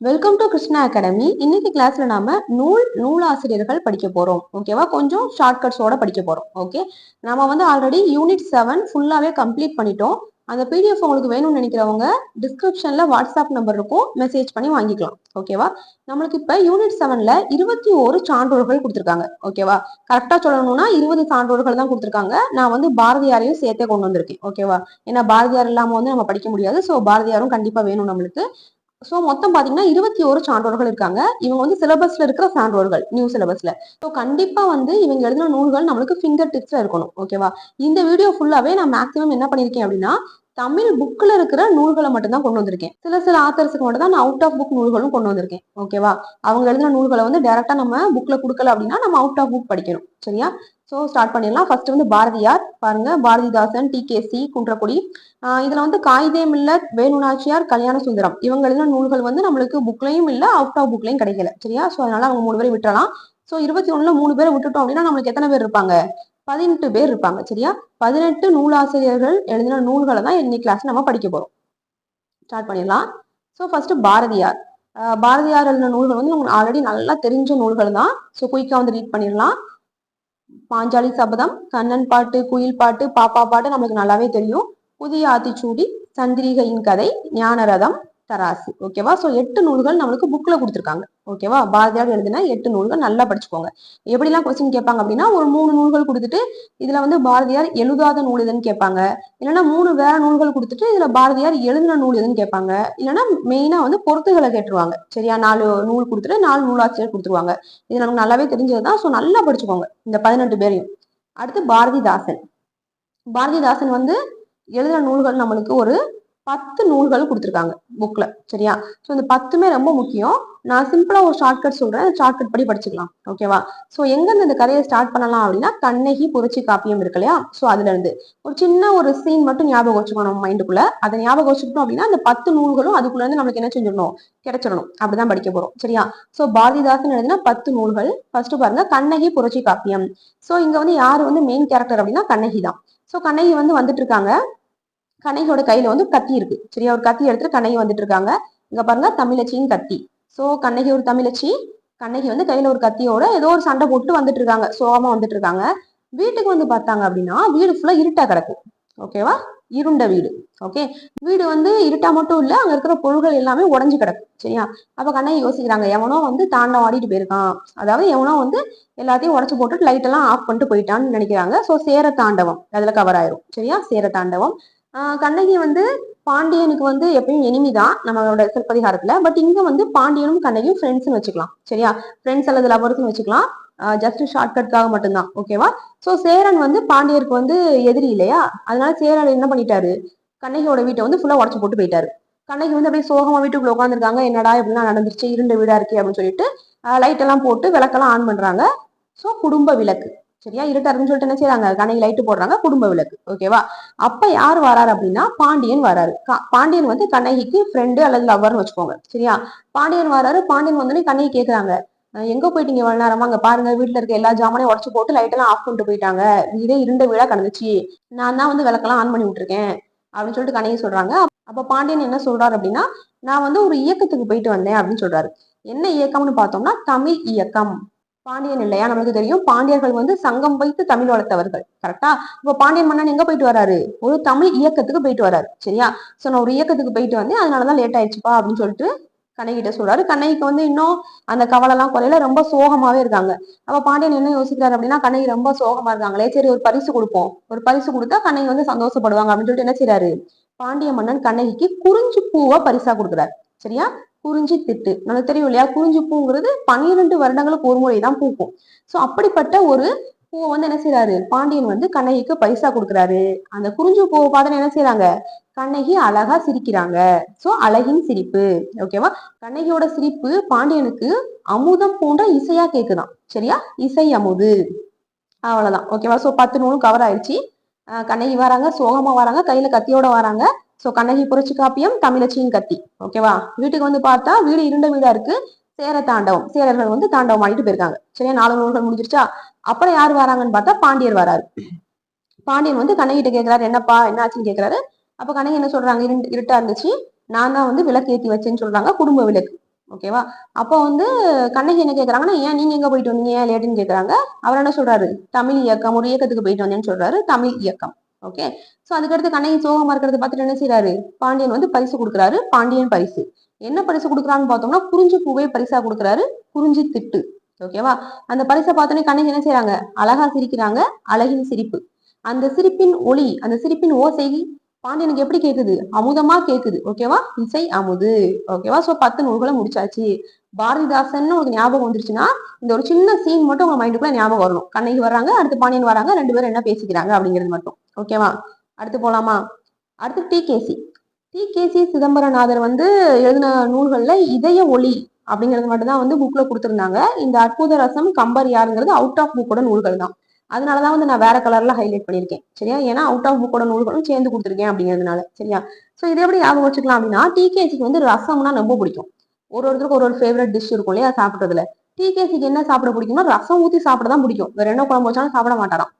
Welcome to Krishna academy இன்னைக்கு கிளாஸ்ல நாம நூல் நூலாசிரியர்கள் படிக்க போறோம். ஓகேவா கொஞ்சம் ஷார்ட்கட்ஸோட படிக்க போறோம். ஓகே நாம வந்து ஆல்ரெடி யூனிட் செவன் ஃபுல்லாவே கம்ப்ளீட் பண்ணிட்டோம். அந்த பிடிஎஃப் உங்களுக்கு வேணும்னு நினைக்கிறவங்க டிஸ்கிரிப்ஷன்ல வாட்ஸ்அப் நம்பர் இருக்கும். மெசேஜ் பண்ணி வாங்கிக்கலாம். ஓகேவா நம்மளுக்கு இப்ப யூனிட் செவன்ல இருபத்தி ஒரு சான்றோர்கள் கொடுத்துருக்காங்க. ஓகேவா கரெக்டா சொல்லணும்னா இருபது சான்றோர்கள் தான் கொடுத்துருக்காங்க. நான் வந்து பாரதியாரையும் சேர்த்தே கொண்டு வந்திருக்கேன். ஓகேவா ஏன்னா பாரதியார் இல்லாம வந்து நம்ம படிக்க முடியாது. ஸோ பாரதியாரும் கண்டிப்பா வேணும் நம்மளுக்கு. ஸோ மொத்தம் பாத்தீங்கன்னா இருபத்தி ஒரு சான்றோர்கள் இருக்காங்க. இவங்க வந்து சிலபஸ்ல இருக்கிற சான்றோர்கள் நியூ சிலபஸ்ல ஸோ கண்டிப்பா வந்து இவங்க எழுதின நூல்கள் நம்மளுக்கு ஃபிங்கர் டிப்ஸ்ல இருக்கணும் ஓகேவா இந்த வீடியோ ஃபுல்லாவே நான் மேக்ஸிமம் என்ன பண்ணிருக்கேன் அப்படின்னா தமிழ் புக்ல இருக்கிற நூல்களை மட்டும்தான் கொண்டு வந்திருக்கேன். சில சில ஆத்தர்ஸுக்கு மட்டும் தான் நான் அவுட் ஆஃப் புக் நூல்களும் கொண்டு வந்திருக்கேன் ஓகேவா அவங்க எழுதின நூல்களை வந்து டேரெக்டாக நம்ம புக்ல கொடுக்கல அப்படின்னா நம்ம அவுட் ஆஃப் புக் படிக்கணும் சரியா? ஸோ ஸ்டார்ட் பண்ணிடலாம். ஃபர்ஸ்ட் வந்து பாரதியார் பாருங்க. Bharathidasan T K C Kunrakudi. இதில் வந்து காயிதே மில்லத் வேணுநாச்சியார் கல்யாண சுந்தரம். இவங்க எழுதின நூல்கள் வந்து நம்மளுக்கு புக்லையும் இல்லை அவுட் ஆஃப் புக்லையும் கிடைக்கல. சரியா? ஸோ அதனால அவங்க மூணு பேரை விட்டுறலாம். ஸோ இருபத்தி ஒன்றில் மூணு பேரை விட்டுட்டோம் அப்படின்னா நம்மளுக்கு எத்தனை பேர் இருப்பாங்க? பதினெட்டு பேர் இருப்பாங்க. சரியா? பதினெட்டு நூலாசிரியர்கள் எழுதின நூல்களை தான் இன்னைக்கு கிளாஸ் நம்ம படிக்க போகிறோம் ஸ்டார்ட் பண்ணிடலாம். So first Bharathiyar. பாரதியார் எழுதின நூல்கள் வந்து உங்களுக்கு ஆல்ரெடி நல்லா தெரிஞ்ச நூல்கள் தான். ஸோ குயிக்காக வந்து ரீட் பண்ணிடலாம். பாஞ்சாலி சபதம் கண்ணன் பாட்டு குயில் பாட்டு பாப்பா பாட்டு நம்மளுக்கு நல்லாவே தெரியும். புதிய ஆத்திச்சூடி சந்திரிகையின் கதை ஞானரதம் தராசு. ஓகேவா? சோ எட்டு நூல்கள் நம்மளுக்கு புக்ல கொடுத்துருக்காங்க. ஓகேவா பாரதியார் எழுதுனா எட்டு நூல்கள் நல்லா படிச்சுக்கோங்க. எப்படிலாம் கொஸ்டின் கேட்பாங்க அப்படின்னா ஒரு மூணு நூல்கள் கொடுத்துட்டு இதுல வந்து பாரதியார் எழுதாத நூல் எதுன்னு கேட்பாங்க. இல்லைன்னா மூணு வேற நூல்கள் கொடுத்துட்டு இதுல பாரதியார் எழுதின நூல் எதுன்னு கேட்பாங்க. இல்லைன்னா மெயினா வந்து பொருத்துகளை கேட்டுருவாங்க. சரியா? நாலு நூல் கொடுத்துட்டு நாலு நூலாசிரியர் கொடுத்துருவாங்க. இது நமக்கு நல்லாவே தெரிஞ்சதுதான். ஸோ நல்லா படிச்சுக்கோங்க. இந்த பதினெட்டு பேரையும். அடுத்து பாரதிதாசன். பாரதிதாசன் வந்து எழுதின நூல்கள் நம்மளுக்கு ஒரு பத்து நூல்கள் கொடுத்துருக்காங்க புக்ல சரியா? ஸோ இந்த பத்துமே ரொம்ப முக்கியம். நான் சிம்பிளா ஒரு ஷார்ட்கட் சொல்றேன். ஷார்ட்கட் படி படிச்சுக்கலாம். ஓகேவா ஸோ எங்கிருந்து இந்த கதையை ஸ்டார்ட் பண்ணலாம் அப்படின்னா கண்ணகி புரட்சி காப்பியம் இருக்கு இல்லையா? ஸோ அதுல இருந்து ஒரு சின்ன ஒரு சீன் மட்டும் ஞாபகம் வச்சுக்கணும் நம்ம மைண்டுக்குள்ள அதை ஞாபகம் வச்சுக்கிட்டோம் அப்படின்னா அந்த பத்து நூல்களும் அதுக்குள்ள இருந்து நம்மளுக்கு என்ன செஞ்சிடணும்? கிடைச்சிடணும். அப்படிதான் படிக்க போறோம். சரியா? ஸோ பாரதிதாசன் எழுதினா பத்து நூல்கள். ஃபர்ஸ்ட் பாருங்க கண்ணகி புரட்சி காப்பியம். ஸோ இங்க வந்து யாரு வந்து மெயின் கேரக்டர் அப்படின்னா கண்ணகி தான். ஸோ கண்ணகி வந்து வந்துட்டு இருக்காங்க. கண்ணகியோட கையில வந்து கத்தி இருக்கு. சரியா? ஒரு கத்தி எடுத்துட்டு கண்ணகி வந்துட்டு இருக்காங்க. இங்க பாருங்க தமிழச்சியின் கத்தி. சோ கண்ணகி ஒரு தமிழச்சி. கண்ணகி வந்து கையில ஒரு கத்தியோட ஏதோ ஒரு சண்டை போட்டு வந்துட்டு இருக்காங்க. சோகமா வந்துட்டு இருக்காங்க. வீட்டுக்கு வந்து பார்த்தாங்க அப்படின்னா வீடு ஃபுல்லா இருட்டா கிடக்கு. ஓகேவா இருண்ட வீடு. ஓகே வீடு வந்து இருட்டா மட்டும் இல்ல அங்க இருக்கிற பொருள்கள் எல்லாமே உடஞ்சு கிடக்கு. சரியா? அப்ப கண்ணகி யோசிக்கிறாங்க எவனோ வந்து தாண்டம் ஆடிட்டு போயிருக்கான். அதாவது எவனோ வந்து எல்லாத்தையும் உடச்சு போட்டு லைட் எல்லாம் ஆஃப் பண்ணிட்டு போயிட்டான்னு நினைக்கிறாங்க. சோ சேர தாண்டவம். அதுல கவர் ஆயிரும். சரியா? சேர தாண்டவம். கண்ணகி வந்து பாண்டியனுக்கு வந்து எப்பயும் எனிமி தான் நம்மளோட சிற்பதிகாரத்துல. பட் இங்க வந்து பாண்டியனும் கண்ணகியும் ஃப்ரெண்ட்ஸ்னு வச்சுக்கலாம். சரியா? ஃப்ரெண்ட்ஸ் அல்லது லவர்ஸ்னு வச்சுக்கலாம். ஜஸ்ட் ஷார்ட்கட்காக மட்டும்தான். ஓகேவா சோ சேரன் வந்து பாண்டியருக்கு வந்து எதிரி இல்லையா? அதனால சேரன் என்ன பண்ணிட்டாரு? கண்ணகியோட வீட்டை வந்து ஃபுல்லா உடச்சு போட்டு போயிட்டாரு. கண்ணகி வந்து அப்படியே சோகமா வீட்டுக்குள்ள உட்காந்துருக்காங்க என்னடா இப்படிலாம் நடந்துருச்சு? இருண்ட வீடா இருக்கே அப்படின்னு சொல்லிட்டு லைட் எல்லாம் போட்டு விளக்கெல்லாம் ஆன் பண்றாங்க. சோ குடும்ப விளக்கு. சரியா? இருட்டா இருக்குன்னு சொல்லிட்டு என்ன செய்யறாங்க கண்ணகி லைட்டு போடுறாங்க குடும்ப விளக்கு. ஓகேவா அப்ப யார் வராரு அப்படின்னா பாண்டியன் வராரு. கா- பாண்டியன் வந்து கண்ணகிக்கு ஃப்ரெண்டு அல்லது லவ்வர்னு வச்சுக்கோங்க. சரியா? பாண்டியன் வராரு பாண்டியன் வந்தோடனே கண்ணகி கேக்குறாங்க. எங்க போயிட்டீங்க இவ்வளவு நேரமா? அங்க பாருங்க. வீட்டுல இருக்க எல்லா ஜாமானையும் உடச்சு போட்டு லைட் எல்லாம் ஆஃப் பண்ணிட்டு போயிட்டாங்க. வீடே இருண்ட வீடா கிடந்துச்சு. நான் தான் வந்து விளக்கெல்லாம் ஆன் பண்ணி விட்டுருக்கேன். அப்படின்னு சொல்லிட்டு கண்ணகி சொல்றாங்க. அப்ப பாண்டியன் என்ன சொல்றாரு அப்படின்னா நான் வந்து ஒரு இயக்கத்துக்கு போயிட்டு வந்தேன் அப்படின்னு சொல்றாரு. என்ன இயக்கம்னு பார்த்தோம்னா தமிழ் இயக்கம். பாண்டியன் இல்லையா? நமக்கு தெரியும். பாண்டியர்கள் வந்து சங்கம் வைத்து தமிழ் வளர்த்தவர்கள். கரெக்டா இப்ப பாண்டியன் மன்னன் எங்க போயிட்டு வராரு? ஒரு தமிழ் இயக்கத்துக்கு போயிட்டு வராரு. சரியா? சோ நான் ஒரு இயக்கத்துக்கு போயிட்டு வந்தேன். அதனாலதான் லேட் ஆயிடுச்சுப்பா அப்படின்னு சொல்லிட்டு கண்ணகிட்ட சொல்றாரு. கண்ணகிக்கு வந்து இன்னும் அந்த கவலை எல்லாம் குறையில. ரொம்ப சோகமாவே இருக்காங்க. அப்ப பாண்டியன் என்ன யோசிக்கிறாரு அப்படின்னா கண்ணகி ரொம்ப சோகமா இருக்காங்களே சரி ஒரு பரிசு கொடுப்போம். ஒரு பரிசு கொடுத்தா கண்ணகி வந்து சந்தோஷப்படுவாங்க அப்படின்னு சொல்லிட்டு என்ன செய்யறாரு பாண்டிய மன்னன் கண்ணகிக்கு குறிஞ்சி பூவை பரிசா கொடுக்குறாரு. சரியா? குறிஞ்சி திட்டு. நமக்கு தெரியும் இல்லையா? குறிஞ்சி பூங்கிறது பன்னிரெண்டு வருடங்களுக்கு ஒரு முறை தான் பூக்கும். சோ அப்படிப்பட்ட ஒரு பூவை வந்து என்ன செய்யறாரு பாண்டியன் வந்து கண்ணகிக்கு பைசா கொடுக்குறாரு. அந்த குறிஞ்சி பூவை பார்த்து என்ன செய்யறாங்க கண்ணகி அழகா சிரிக்கிறாங்க. சோ அழகின் சிரிப்பு. ஓகேவா கண்ணகியோட சிரிப்பு பாண்டியனுக்கு அமுதம் போன்ற இசையா கேக்குதான். சரியா? இசை அமுது. அவ்வளவுதான். ஓகேவா சோ பத்து நூலும் கவர் ஆயிடுச்சு. கண்ணகி வராங்க சோகமா வராங்க கையில கத்தியோட வராங்க. சோ கண்ணகி புரட்சி காப்பியம் தமிழச்சியின் கத்தி. ஓகேவா வீட்டுக்கு வந்து பார்த்தா வீடு இருண்ட வீடா இருக்கு. சேர தாண்டவம். சேரர்கள் வந்து தாண்டவம் ஆடிட்டு போயிருக்காங்க. சரியா? நாலு நூல்கள் முடிஞ்சிருச்சா? அப்புறம் யார் வராங்கன்னு பார்த்தா பாண்டியர் வராரு. பாண்டியன் வந்து கண்ணகிட்ட கேட்கிறாரு என்னப்பா என்ன ஆச்சுன்னு கேட்கிறாரு அப்ப கண்ணகி என்ன சொல்றாங்க? இருண்டு இருட்டா இருந்துச்சு. நான் தான் வந்து விளக்கு ஏத்தி வச்சேன்னு சொல்றாங்க குடும்ப விளக்கு. ஓகேவா அப்போ வந்து கண்ணகி என்ன கேட்கறாங்கன்னா ஏன் நீங்க எங்க போயிட்டு வந்தீங்க? ஏன் லேட்டுன்னு கேட்கறாங்க அவர் என்ன சொல்றாரு? தமிழ் இயக்கம். ஒரு இயக்கத்துக்கு போயிட்டு வந்தேன்னு சொல்றாரு. தமிழ் இயக்கம். ஓகே சோ அதுக்கடுத்து கண்ணகி சோகமா இருக்கிறத பார்த்துட்டு என்ன செய்யறாரு பாண்டியன் வந்து பரிசு கொடுக்குறாரு. பாண்டியன் பரிசு. என்ன பரிசு கொடுக்குறான்னு பார்த்தோம்னா குறிஞ்சி பூவை பரிசா கொடுக்குறாரு. குறிஞ்சி திட்டு. ஓகேவா அந்த பரிசை பார்த்தோன்னே கண்ணகி என்ன செய்யறாங்க அழகா சிரிக்கிறாங்க. அழகின் சிரிப்பு. அந்த சிரிப்பின் ஒளி அந்த சிரிப்பின் ஓசை பாண்டியனுக்கு எப்படி கேக்குது? அமுதமா கேக்குது. ஓகேவா இசை அமுது. ஓகேவா சோ பத்து நூல்களை முடிச்சாச்சு. பாரதிதாசன் ஒரு ஞாபகம் வந்துருச்சுன்னா இந்த ஒரு சின்ன சீன் மட்டும் உங்க மைண்டுக்குள்ள ஞாபகம் வரணும். கண்ணகி வர்றாங்க அடுத்து பாண்டியன் வராங்க ரெண்டு பேரும் என்ன பேசிக்கிறாங்க அப்படிங்கிறது மட்டும். ஓகேவா அடுத்து போலாமா? அடுத்து T K C T K C Chidambaranathar வந்து எழுதின நூல்களில் இதய ஒளி அப்படிங்கிறது மட்டும்தான் வந்து புக்கில் கொடுத்துருந்தாங்க. இந்த அற்புத ரசம் கம்பர் யாருங்கிறது அவுட் ஆஃப் புக்கோட நூல்கள் தான். அதனால தான் வந்து நான் வேற கலர்ல ஹைலைட் பண்ணியிருக்கேன். சரியா? ஏன்னா அவுட் ஆஃப் புக்கோட நூல்களும் சேர்ந்து கொடுத்துருக்கேன் அப்படிங்கிறதுனால. சரியா? ஸோ இதை எப்படி ஞாபகம் வச்சுக்கலாம் அப்படின்னா டிகேசிக்கு வந்து ரசம்னா ரொம்ப பிடிக்கும். ஒரு ஒருத்தருக்கு ஒரு ஒரு ஃபேவரட் டிஷ் இருக்கும் இல்லையா சாப்பிட்றதுல. டிகேசிக்கு என்ன சாப்பிட பிடிக்கும்னா ரசம் ஊற்றி சாப்பிட தான் பிடிக்கும். வேற என்ன குழம்பு வச்சாலும் சாப்பிட மாட்டாராம்.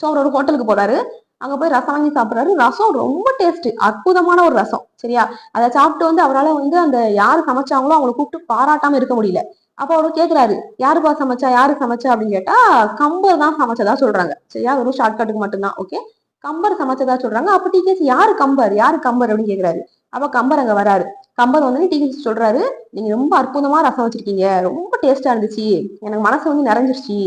ஸோ அவர் ஒரு ஹோட்டலுக்கு போறாரு. அங்க போய் ரசம் வாங்கி சாப்பிடுறாரு. ரசம் ரொம்ப டேஸ்ட் அற்புதமான ஒரு ரசம். சரியா? அதை சாப்பிட்டு வந்து அவரால் வந்து அந்த யாரு சமைச்சாங்களோ அவங்களை கூப்பிட்டு பாராட்டாம இருக்க முடியல. அப்ப அவரு கேக்குறாரு யாருப்பா சமைச்சா யாரு சமைச்சா? அப்படின்னு கேட்டா கம்பர் தான் சமைச்சதா சொல்றாங்க. சரியா? வெறும் ஷார்ட்கட்டுக்கு மட்டும்தான் ஓகே கம்பர் சமைச்சதா சொல்றாங்க. அப்ப டிகேசி யாரு கம்பர்? யாரு கம்பர்? அப்படின்னு கேக்குறாரு. அப்ப கம்பர் அங்க வராரு. கம்பர் வந்து டிகேசி சொல்றாரு நீங்க ரொம்ப அற்புதமா ரசம் வச்சிருக்கீங்க. ரொம்ப டேஸ்டா இருந்துச்சு. எனக்கு மனசு வந்து நிறைஞ்சிருச்சு.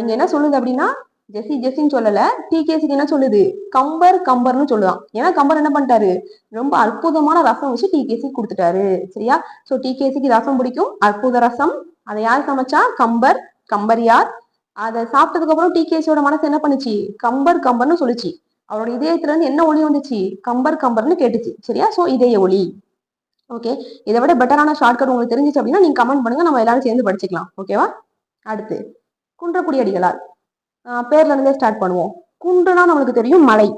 இங்க என்ன சொல்லுது அப்படின்னா ஜெஸ்ஸி ஜெஸ்ஸின்னு சொல்லல. டிகேசிக்கு என்ன சொல்லுது. கம்பர் கம்பர்னு சொல்லுதான். ஏன்னா கம்பர் என்ன பண்ணிட்டாரு? ரொம்ப அற்புதமான ரசம் வச்சு டிகேசி கொடுத்துட்டாரு. சரியா? சோ டிகேசிக்கு ரசம் பிடிக்கும். அற்புத ரசம். அதை யார் சமைச்சா? கம்பர் கம்பர் யார்? அதை சாப்பிட்டதுக்கு அப்புறம் டிகேசியோட மனசு என்ன பண்ணுச்சு? கம்பர் கம்பர்னு சொல்லுச்சு. அவரோட இதயத்துல இருந்து என்ன ஒளி வந்துச்சு? கம்பர் கம்பர்னு கேட்டுச்சு. சரியா? சோ இதய ஒளி. ஓகே இதை விட பெட்டரான ஷார்ட்கட் உங்களுக்கு தெரிஞ்சிச்சு அப்படின்னா நீங்க கமெண்ட் பண்ணுங்க. நம்ம எல்லாரும் சேர்ந்து படிச்சுக்கலாம். ஓகேவா அடுத்து. குன்றக்குடி அடிகளார். பேர்ல இருந்தே ஸ்டார்ட் பண்ணுவோம். குன்றுனா நம்மளுக்கு தெரியும் மலை.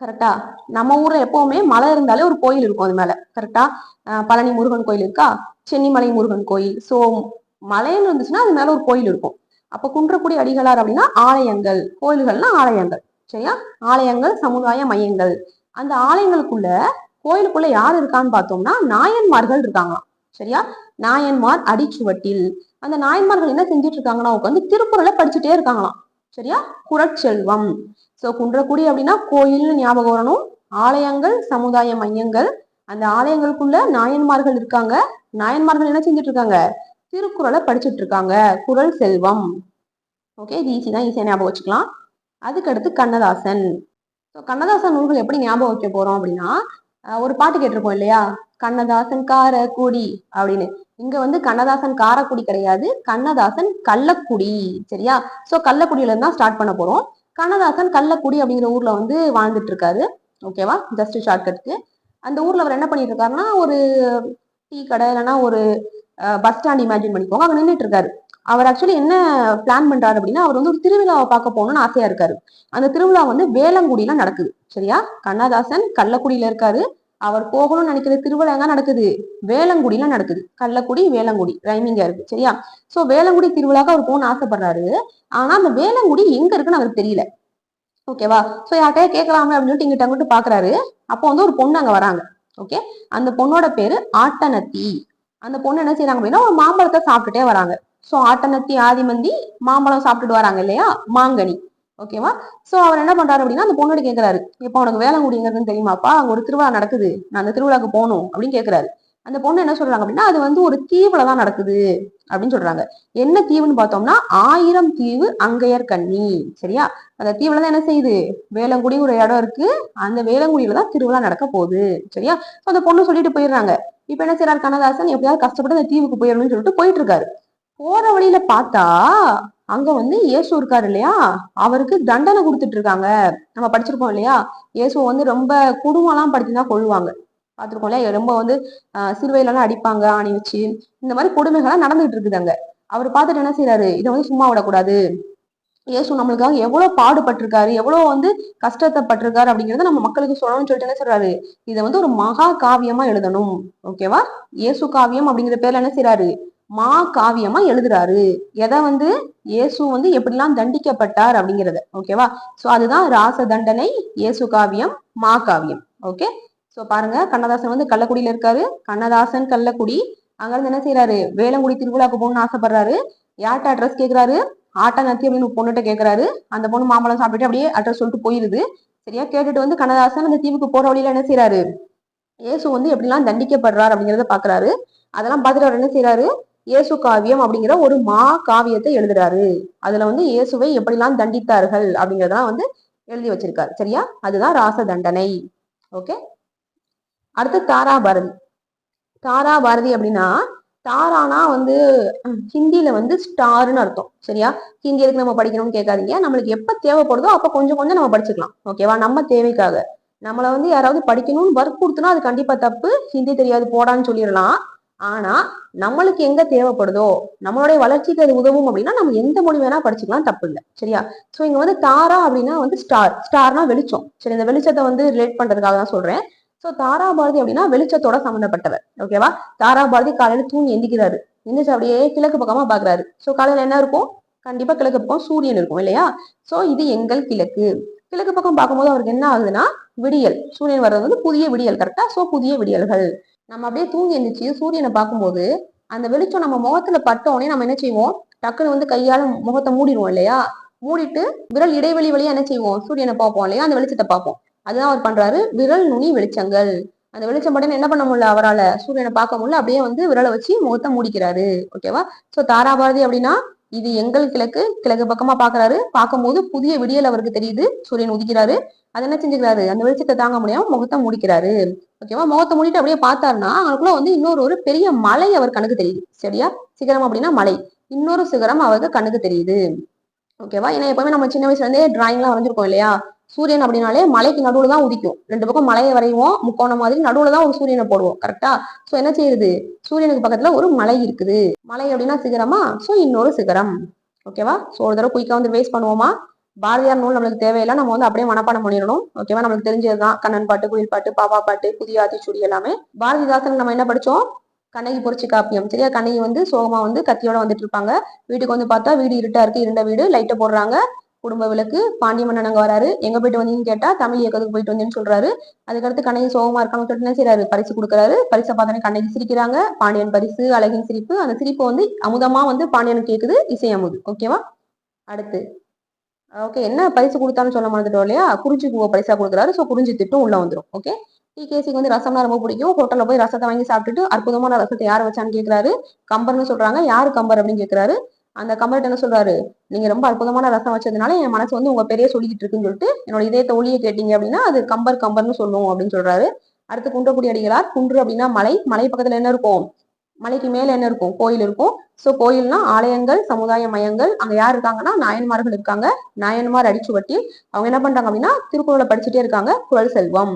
கரெக்டா நம்ம ஊர்ல எப்பவுமே மலை இருந்தாலே ஒரு கோயில் இருக்கும் அது மேல. கரெக்டா பழனி முருகன் கோயில் இருக்கா? சென்னிமலை முருகன் கோயில். சோ மலைன்னு இருந்துச்சுன்னா அது மேல ஒரு கோயில் இருக்கும். அப்ப குன்றக்குடி அடிகளார் அப்படின்னா ஆலயங்கள். கோயில்கள்னா ஆலயங்கள். சரியா? ஆலயங்கள் சமுதாய மையங்கள். அந்த ஆலயங்களுக்குள்ள கோயிலுக்குள்ள யார் இருக்கான்னு பார்த்தோம்னா நாயன்மார்கள் இருக்காங்களாம் சரியா? நாயன்மார் அடிச்சுவட்டில். அந்த நாயன்மார்கள் என்ன செஞ்சுட்டு இருக்காங்கன்னா உட்காந்து திருக்குறளை படிச்சுட்டே இருக்காங்களாம். சரியா? குரட்செல்வம் சோ குன்றக்குடி அப்படின்னா கோயில்னு ஞாபகம் வரணும். ஆலயங்கள் சமுதாய மையங்கள். அந்த ஆலயங்களுக்குள்ள நாயன்மார்கள் இருக்காங்க. நாயன்மார்கள் என்ன செஞ்சுட்டு இருக்காங்க திருக்குறளை படிச்சுட்டு இருக்காங்க குரல் செல்வம். ஓகே இது ஈஸி தான் ஈஸியா ஞாபகம் வச்சுக்கலாம். அதுக்கடுத்து கண்ணதாசன். ஸோ கண்ணதாசன் நூல்கள் எப்படி ஞாபகம் வைக்க போறோம் அப்படின்னா ஒரு பாட்டு கேட்டிருப்போம் இல்லையா? கண்ணதாசன் காரக்குடி அப்படின்னு. இங்க வந்து கண்ணதாசன் காரக்குடி கிடையாது. கண்ணதாசன் கள்ளக்குடி. சரியா? சோ கள்ளக்குடியில இருந்தா தான் ஸ்டார்ட் பண்ண போறோம். கண்ணதாசன் கள்ளக்குடி அப்படிங்கிற ஊர்ல வந்து வாழ்ந்துட்டு இருக்காரு. ஓகேவா ஜஸ்ட் ஷார்ட்கட்க்கு அந்த ஊர்ல அவர் என்ன பண்ணிட்டு இருக்காருன்னா ஒரு டீ கடை இல்லைன்னா ஒரு பஸ் ஸ்டாண்ட் இமேஜின் பண்ணிக்கோங்க. அவர் நின்றுட்டு இருக்காரு. அவர் ஆக்சுவலி என்ன பிளான் பண்றாரு அப்படின்னா அவர் வந்து ஒரு திருவிழாவை பார்க்க போகணும்னு ஆசையா இருக்காரு. அந்த திருவிழா வந்து வேளங்குடியில நடக்குது. சரியா? கண்ணதாசன் கள்ளக்குடியில இருக்காரு. அவர் போகணும்னு நினைக்கிற திருவிழா நடக்குது? வேளங்குடியில நடக்குது. கள்ளக்குடி வேளங்குடி ரைமிங்கா இருக்கு. சரியா? சோ வேளங்குடி திருவிழாக்கு அவர் போகணும்னு ஆசைப்படுறாரு. ஆனா அந்த வேளங்குடி எங்க இருக்குன்னு அவருக்கு தெரியல. ஓகேவா சோ யார்கிட்டயா கேட்கலாமே அப்படின்னு சொல்லிட்டு இங்கிட்ட அங்கிட்டு பாக்குறாரு. அப்போ வந்து ஒரு பொண்ணு அங்க வராங்க. ஓகே அந்த பொண்ணோட பேரு ஆட்டனத்தி அந்த பொண்ணு என்ன செய்யறாங்க அப்படின்னா ஒரு மாம்பழத்தை சாப்பிட்டுட்டே வராங்க. சோ ஆட்டனத்தி ஆதிமந்தி மாம்பழம் சாப்பிட்டுட்டு வராங்க இல்லையா? மாங்கனி. ஓகேவா சோ அவர் என்ன பண்றாரு அப்படின்னா அந்த பொண்ணு கேக்குறாரு. இப்போ உனக்கு வேலை எங்க தெரியுமாப்பா? அங்க ஒரு திருவிழா நடக்குது. நான் அந்த திருவிழாக்கு போகணும். அப்படின்னு கேக்குறாரு. அந்த பொண்ணு என்ன சொல்றாங்க அப்படின்னா அது வந்து ஒரு தீவுல தான் நடக்குது. அப்படின்னு சொல்றாங்க. என்ன தீவுன்னு பார்த்தோம்னா ஆயிரம் தீவு அங்கையர் கண்ணி. சரியா? அந்த தீவுல தான் என்ன செய்யுது? வேளங்குடி ஒரு இடம் இருக்கு. அந்த வேளங்குடியில தான் திருவிழா நடக்க போகுது. சரியா? So அந்த பொண்ணு சொல்லிட்டு போயிடுறாங்க. இப்ப என்ன செய்யறாரு கண்ணதாசன்? எப்படியாவது கஷ்டப்பட்டு அந்த தீவுக்கு போயிடணும்னு சொல்லிட்டு போயிட்டு இருக்காரு. போற வழியில பார்த்தா அங்க வந்து இயேசு இருக்காரு இல்லையா? அவருக்கு தண்டனை கொடுத்துட்டு இருக்காங்க. நம்ம படிச்சிருப்போம் இல்லையா? இயேசு வந்து ரொம்ப குடும்பம்லாம் படிச்சுதான் கொள்ளுவாங்க பார்த்துருக்கோம் இல்லையா? ரொம்ப வந்து சிறுவையிலலாம் அடிப்பாங்க ஆணி வச்சு. இந்த மாதிரி கொடுமைகள்லாம் நடந்துகிட்டு இருக்குது அங்க. அவர் பார்த்துட்டு என்ன செய்யறாரு இதை வந்து சும்மா விடக்கூடாது. இயேசு நம்மளுக்காக எவ்வளவு பாடுபட்டிருக்காரு எவ்வளவு வந்து கஷ்டத்தை பட்டிருக்காரு அப்படிங்கறத நம்ம மக்களுக்கு சொல்லணும்னு சொல்லிட்டு என்ன சொல்றாரு இதை வந்து ஒரு மகா காவியமா எழுதணும். ஓகேவா? இயேசு காவியம் அப்படிங்கிற பேர்ல என்ன செய்யறாரு மா காவியமா எழுதுறாரு. எதை வந்து? இயேசு வந்து எப்படிலாம் தண்டிக்கப்பட்டார் அப்படிங்கறத. ஓகேவா? சோ அதுதான் ராச தண்டனை இயேசு காவியம் மா காவியம். ஓகே? சோ பாருங்க. கண்ணதாசன் வந்து கள்ளக்குடியில இருக்காரு. கண்ணதாசன் கள்ளக்குடி. அங்கிருந்து என்ன செய்யறாரு வேலங்குடி திருவிழாக்கு போகணும்னு ஆசைப்படுறாரு. யார்கிட்ட அட்ரஸ் கேட்கிறாரு ஆட்டா நத்தி அப்படின்னு பொண்ணுகிட்ட கேட்கிறாரு அந்த பொண்ணு மாம்பழம் சாப்பிட்டுட்டு அப்படியே அட்ரஸ் சொல்லிட்டு போயிருது. சரியா? கேட்டுட்டு வந்து கண்ணதாசன் அந்த தீவுக்கு போற வழியில என்ன செய்யறாரு இயேசு வந்து எப்படிலாம் தண்டிக்கப்படுறாரு அப்படிங்கறத பாக்குறாரு. அதெல்லாம் பார்த்துட்டு அவர் என்ன செய்யறாரு இயேசு காவியம் அப்படிங்கிற ஒரு மா காவியத்தை எழுதுறாரு. அதுல வந்து இயேசுவை எப்படிலாம் தண்டித்தார்கள் அப்படிங்கறதெல்லாம் வந்து எழுதி வச்சிருக்காரு. சரியா? அதுதான் ராச தண்டனை. ஓகே? அடுத்து தாரா பாரதி தாரா பாரதி அப்படின்னா தாரானா வந்து ஹிந்தியில வந்து ஸ்டார்னு அர்த்தம். சரியா? ஹிந்தி எதுக்கு நம்ம படிக்கணும்னு கேட்காதீங்க. நம்மளுக்கு எப்ப தேவைப்படுதோ அப்ப கொஞ்சம் கொஞ்சம் நம்ம படிச்சுக்கலாம். ஓகேவா? நம்ம தேவைக்காக. நம்மள வந்து யாராவது படிக்கணும்னு வற்புறுத்தினா அது கண்டிப்பா தப்பு. ஹிந்தி தெரியாது போடான்னு சொல்லிடலாம். ஆனா நம்மளுக்கு எங்க தேவைப்படுதோ நம்மளுடைய வளர்ச்சிக்கு அது உதவும் அப்படின்னா நம்ம எந்த மொழி வேணா படிச்சுக்கலாம் தப்பு இல்லை சரியா? சோ இங்க வந்து தாரா அப்படின்னா வந்து ஸ்டார் ஸ்டார்னா வெளிச்சம். சரி இந்த வெளிச்சத்தை வந்து ரிலேட் பண்றதுக்காக தான் சொல்றேன். சோ தாரா பாரதி அப்படின்னா வெளிச்சத்தோட சம்மந்தப்பட்டவர் ஓகேவா தாரா பாரதி காலையில தூங்கி எந்திக்கிறாரு. எந்திரிச்சு அப்படியே கிழக்கு பக்கமா பாக்குறாரு. சோ காலையில என்ன இருக்கும்? கண்டிப்பா கிழக்கு பக்கம் சூரியன் இருக்கும் இல்லையா? சோ இது எங்கள் கிழக்கு. கிழக்கு பக்கம் பார்க்கும்போது அவருக்கு என்ன ஆகுதுன்னா விடியல். சூரியன் வர்றது வந்து புதிய விடியல் கரெக்டா சோ புதிய விடியல்கள். நம்ம அப்படியே தூங்கி எந்திரிச்சு சூரியனை பார்க்கும்போது அந்த வெளிச்சம் நம்ம முகத்துல பட்ட உடனே நம்ம என்ன செய்வோம்? டக்குன்னு வந்து கையால முகத்தை மூடிடுவோம் இல்லையா? மூடிட்டு விரல் இடைவெளி வழியா என்ன செய்வோம்? சூரியனை பார்ப்போம் இல்லையா? அந்த வெளிச்சத்தை பார்ப்போம். அதுதான் அவர் பண்றாரு. விரல் நுனி வெளிச்சங்கள். அந்த வெளிச்சம் பட்டன் என்ன பண்ண முடியல அவரால்? சூரியனை பார்க்க முடியல. அப்படியே வந்து விரலை வச்சு முகத்தை மூடிக்கிறாரு. ஓகேவா? சோ தாராபாரதி அப்படின்னா இது எங்கள் கிழக்கு கிழக்கு பக்கமா பாக்குறாரு. பார்க்கும்போது புதிய விடியல் அவருக்கு தெரியுது. சூரியன் உதிக்கிறாரு. அது என்ன செஞ்சுக்கிறாரு? அந்த வெளிச்சத்தை தாங்க முடியாம முகத்தை மூடிக்கிறாரு. ஓகேவா முகத்தை மூடிட்டு அப்படியே பார்த்தாருன்னா அவனுக்குள்ள வந்து இன்னொரு ஒரு பெரிய மலை அவர் கணக்கு தெரியுது. சரியா? சிகரம் அப்படின்னா மலை. இன்னொரு சிகரம் அவருக்கு கண்ணுக்கு தெரியுது. ஓகேவா ஏன்னா எப்பவுமே நம்ம சின்ன வயசுல இருந்தே டிராயிங்லாம் வரைஞ்சிருக்கோம் இல்லையா? சூரியன் அப்படின்னாலே மலைக்கு நடுவுல தான் உதிக்கும். ரெண்டு பக்கம் மலையை வரைவோம் முக்கோணம் மாதிரி நடுவுல தான் ஒரு சூரியனை போடுவோம். கரெக்டா சோ என்ன செய்யுது? சூரியனுக்கு பக்கத்துல ஒரு மலை இருக்குது. மலை அப்படின்னா சிகரமா? சோ இன்னொரு சிகரம். ஓகேவா சோ ஒரு தடவை குயிக்கா வந்து வேஸ்ட் பண்ணுவோமா? பாரதியார் நூல் நம்மளுக்கு தேவையில்லை. நம்ம வந்து அப்படியே மனப்பாடம் பண்ணிடணும். ஓகேவா நம்மளுக்கு தெரிஞ்சதுதான் கண்ணன் பாட்டு குயில் பாட்டு பாப்பா பாட்டு புதிய ஆத்திச்சுடி எல்லாமே. பாரதிதாசன் நம்ம என்ன படிச்சோம்? கண்ணகி பொறிச்சு காப்பியம். சரியா? கண்ணகி வந்து சோகமா வந்து கத்தியோட வந்துட்டு இருப்பாங்க. வீட்டுக்கு வந்து பார்த்தா வீடு இருட்டா இருக்கு. இருண்ட வீடு. லைட்டை போடுறாங்க. குடும்ப விளக்கு பாண்டிய மன்னன் அங்க வராரு. எங்க போயிட்டு வந்தீங்கன்னு கேட்டா தமிழ் இயக்கத்துக்கு போயிட்டு வந்தேன்னு சொல்றாரு. அதுக்கடுத்து கண்ணகி சோகமா இருக்கான்னு சொல்லிட்டு என்ன செய்யறாரு பரிசு கொடுக்குறாரு. பரிசை பார்த்தோன்னே கண்ணகி சிரிக்கிறாங்க. பாண்டியன் பரிசு அழகின் சிரிப்பு. அந்த சிரிப்பு வந்து அமுதமா வந்து பாண்டியன் கேக்குது இசை அமுது. ஓகேவா அடுத்து. ஓகே என்ன பரிசு கொடுத்தான்னு சொல்ல மறந்துட்டோம் இல்லையா? குறிஞ்சி பூவை பரிசா கொடுக்குறாரு. ஸோ குறிஞ்சி திட்டும் உள்ள வந்துடும் ஓகே டிகேசிக்கு வந்து ரசம்னா ரொம்ப பிடிக்கும். ஹோட்டல்ல போய் ரசத்தை வாங்கி சாப்பிட்டுட்டு அற்புதமான ரசத்தை யார் வச்சான்னு கேக்குறாரு. கம்பர்னு சொல்றாங்க. யாரு கம்பர் அப்படின்னு கேக்குறாரு? அந்த கம்பர்ட்ட என்ன சொல்றாரு? நீங்க ரொம்ப அற்புதமான ரசம் வச்சதுனால என் மனசு வந்து உங்க பெரிய சொல்லிக்கிட்டு இருக்குன்னு சொல்லிட்டு என்னோட இதயத்தை ஒளியை கேட்டீங்க அப்படின்னா அது கம்பர் கம்பர்னு சொல்லுவோம் அப்படின்னு சொல்றாரு. அடுத்து குன்றக்குடி அடிகளார் குன்று அப்படின்னா மலை மலை பக்கத்துல என்ன இருக்கும்? மலைக்கு மேல என்ன இருக்கும்? கோயில் இருக்கும். சோ கோயில்னா ஆலயங்கள் சமுதாய மையங்கள் அங்க யார் இருக்காங்கன்னா நாயன்மார்கள் இருக்காங்க. நாயன்மார் அடிச்சுவட்டி அவங்க என்ன பண்றாங்க அப்படின்னா திருக்குறளை படிச்சுட்டே இருக்காங்க. குரல் செல்வம்.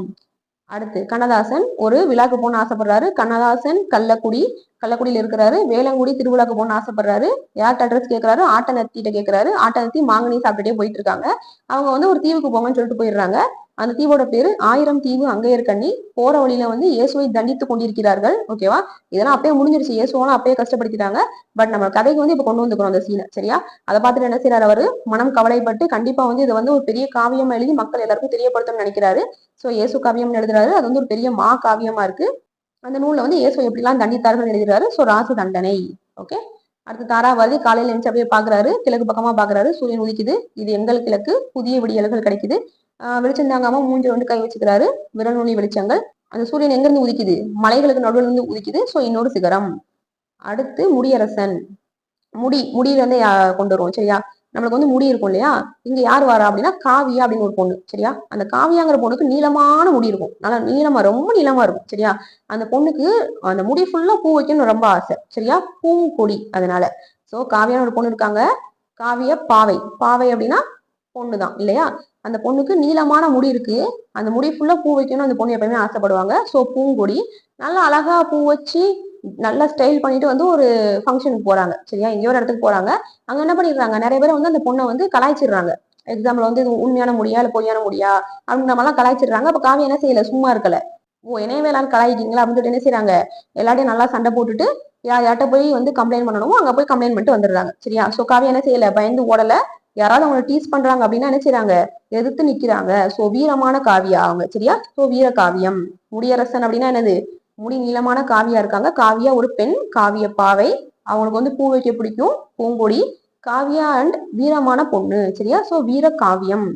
அடுத்து கண்ணதாசன் ஒரு விழாக்கு போன ஆசைப்படுறாரு. கண்ணதாசன் கள்ளக்குடி கள்ளக்குடியில் இருக்கிறாரு. வேலங்குடி திருவிழாக்கு போகணும்னு ஆசைப்படுறாரு. யார்கிட்ட அட்ரஸ் கேட்கறாரு ஆட்ட நத்திட்ட கேட்கறாரு ஆட்ட நத்தி மாங்கனி சாப்பிட்டுட்டே போயிட்டு இருக்காங்க அவங்க வந்து ஒரு தீவுக்கு போங்கன்னு சொல்லிட்டு போயிடுறாங்க. அந்த தீவோட பேரு ஆயிரம் தீவு அங்கையர்கண்ணி போற வழியில வந்து இயேசுவை தண்டித்து கொண்டிருக்கிறார்கள். ஓகேவா இதெல்லாம் அப்பயே முடிஞ்சிருச்சு. இயேசுவெல்லாம் அப்பயே கஷ்டப்படுத்திட்டாங்க. பட் நம்ம கதைக்கு வந்து இப்ப கொண்டு வந்துக்கிறோம் அந்த சீனை சரியா? அதை பார்த்துட்டு என்ன செய்யறாரு அவரு? மனம் கவலைப்பட்டு கண்டிப்பா வந்து இதை வந்து ஒரு பெரிய காவியமா எழுதி மக்கள் எல்லாருக்கும் தெரியப்படுத்தணும்னு நினைக்கிறாரு. சோ இயேசு காவியம்னு எழுதுறாரு. அது வந்து ஒரு பெரிய மா காவியமா இருக்கு. அந்த நூலில் வந்து இயேசு எப்படிலாம் தண்டித்தார்கள் எழுதுறாரு. ஸோ ராசு தண்டனை. ஓகே? அடுத்து தாராவாதி காலையில் எழுந்து அப்படியே பார்க்குறாரு கிழக்கு பக்கமாக பார்க்குறாரு சூரியன் உதிக்குது. இது எங்கள் கிழக்கு. புதிய விடியல்கள் கிடைக்குது. வெளிச்சம் தாங்காமல் மூஞ்சி வந்து கை வச்சுக்கிறாரு. விரல் நுனி வெளிச்சங்கள். அந்த சூரியன் எங்கேருந்து உதிக்குது? மலைகளுக்கு நடுவில் இருந்து உதிக்குது. ஸோ இன்னொரு சிகரம். அடுத்து முடியரசன். முடி முடியிலேருந்து கொண்டு வருவோம். சரியா? நம்மளுக்கு வந்து முடி இருக்கும் இல்லையா? இங்க யார் வரா அப்படின்னா காவியா அப்படின்னு ஒரு பொண்ணு சரியா? அந்த காவியாங்கிற பொண்ணுக்கு நீளமான முடி இருக்கும். நல்லா நீளமா ரொம்ப நீளமா இருக்கும் சரியா? அந்த பொண்ணுக்கு அந்த முடி ஃபுல்லா பூ வைக்கணும்னு ரொம்ப ஆசை சரியா? பூங்கொடி அதனால. சோ காவியான ஒரு பொண்ணு இருக்காங்க. காவிய பாவை. பாவை அப்படின்னா பொண்ணுதான் இல்லையா? அந்த பொண்ணுக்கு நீளமான முடி இருக்கு. அந்த முடி ஃபுல்லா பூ வைக்கணும் அந்த பொண்ணு எப்பயுமே ஆசைப்படுவாங்க. சோ பூங்கொடி. நல்லா அழகா பூ வச்சு நல்லா ஸ்டைல் பண்ணிட்டு வந்து ஒரு ஃபங்க்ஷனுக்கு போறாங்க. சரியா? எங்கேயோ ஒரு இடத்துக்கு போறாங்க. அங்க என்ன பண்ணிடுறாங்க? நிறைய பேர் வந்து அந்த பொண்ணை வந்து கலாய்ச்சிடுறாங்க. எக்ஸாம்பிள் வந்து இது உண்மையான முடியா? இல்ல பொய்யான முடியா? அப்படின்ற மாதிரிலாம் கலாய்ச்சிடுறாங்க. அப்ப காவி என்ன செய்யல? சும்மா இருக்கல. ஓ என்னையவே எல்லாரும் கலாய்க்கிங்களா அப்படின்னு சொல்லிட்டு என்ன செய்யறாங்க எல்லாரையும் நல்லா சண்டை போட்டுட்டு யார் யார்கிட்ட போய் வந்து கம்ப்ளைண்ட் பண்ணணுமோ அங்க போய் கம்ப்ளைண்ட் பண்ணிட்டு வந்துடுறாங்க. சரியா? சோ காவி என்ன செய்யல? பயந்து ஓடல. யாராவது அவங்களை டீஸ் பண்றாங்க அப்படின்னா என்ன செய்யறாங்க எதிர்த்து நிக்கிறாங்க. சோ வீரமான காவியா அவங்க. சரியா? சோ வீர காவியம் முடியரசன் அப்படின்னா என்னது? முடி நீளமான காவியா இருக்காங்க. காவியா ஒரு பெண் காவிய பாவை. அவங்களுக்கு வந்து பூ வைக்க பிடிக்கும். பூங்கொடி. காவியா அண்ட் வீரமான பொண்ணு. சரியா? சோ வீர காவியம்.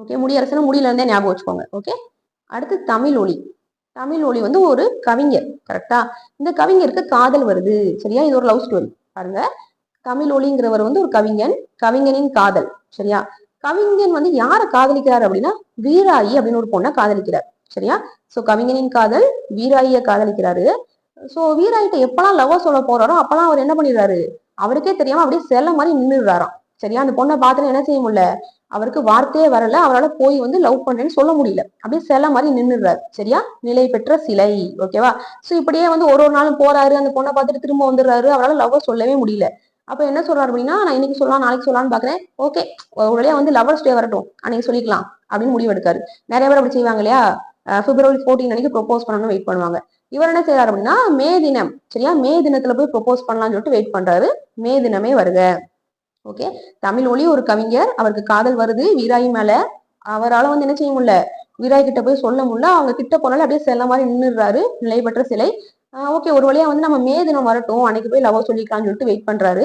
ஓகே முடியரசன் முடியில இருந்தே ஞாபகம் வச்சுக்கோங்க. ஓகே அடுத்து தமிழ் ஒளி. தமிழ் ஒளி வந்து ஒரு கவிஞர். கரெக்டா இந்த கவிஞருக்கு காதல் வருது. சரியா? இது ஒரு லவ் ஸ்டோரி பாருங்க. தமிழ் ஒளிங்கிறவர் வந்து ஒரு கவிஞன். கவிஞனின் காதல். சரியா? கவிஞன் வந்து யாரை காதலிக்கிறார் அப்படின்னா வீராயி அப்படின்னு ஒரு பொண்ணை காதலிக்கிறார். சரியா? சோ கவிஞனின் காதல் வீராயிய காதலிக்கிறாரு. சோ வீராயிட்ட எப்பெல்லாம் லவ்வா சொல்ல போறாரோ அப்பெல்லாம் அவர் என்ன பண்ணிடுறாரு? அவருக்கே தெரியாம அப்படியே செல்ல மாதிரி நின்றுடுறாராம் சரியா? அந்த பொண்ணை பார்த்துட்டு என்ன செய்ய முடியல? அவருக்கு வார்த்தையே வரல. அவரால் போய் வந்து லவ் பண்றேன்னு சொல்ல முடியல. அப்படியே சிலை மாதிரி நின்றுடுறாரு சரியா? நிலை பெற்ற சிலை. ஓகேவா ஸோ இப்படியே வந்து ஒரு ஒரு நாளும் போறாரு. அந்த பொண்ணை பார்த்துட்டு திரும்ப வந்துடுறாரு. அவரால் லவ் சொல்லவே முடியல. அப்ப என்ன சொல்றாரு அப்படின்னா நான் இன்னைக்கு சொல்லலாம் நாளைக்கு சொல்லலாம்னு பாக்குறேன் ஓகே உடனே வந்து லவர்ஸ் டே வரட்டும். அன்னைக்கு சொல்லிக்கலாம். அப்படின்னு முடிவு எடுக்காரு நிறைய பேர் அப்படி செய்வாங்க இல்லையா? பிப்ரவரி ஃபோர்டீன் அன்னைக்கு ப்ரொபோஸ் பண்ணணும்னு வெயிட் பண்ணுவாங்க. இவர் என்ன செய்யறாரு அப்படின்னா மே தினம் சரியா? மே தினத்துல போய் ப்ரொபோஸ் பண்ணலாம்னு சொல்லிட்டு வெயிட் பண்றாரு. மே தினமே வருக. ஓகே தமிழ் ஒளி ஒரு கவிஞர் அவருக்கு காதல் வருது. வீராயி மேல அவரால் வந்து என்ன செய்ய முடியல? வீராய் கிட்ட போய் சொல்ல முடியல. அவங்க கிட்ட போனாலும் அப்படியே செல்ல மாதிரி நின்றுடுறாரு நிலை பெற்ற சிலை. ஓகே ஒரு வழியா வந்து நம்ம மே தினம் வரட்டும். அன்னைக்கு போய் லவ் சொல்லிக்கலாம்னு சொல்லிட்டு வெயிட் பண்றாரு.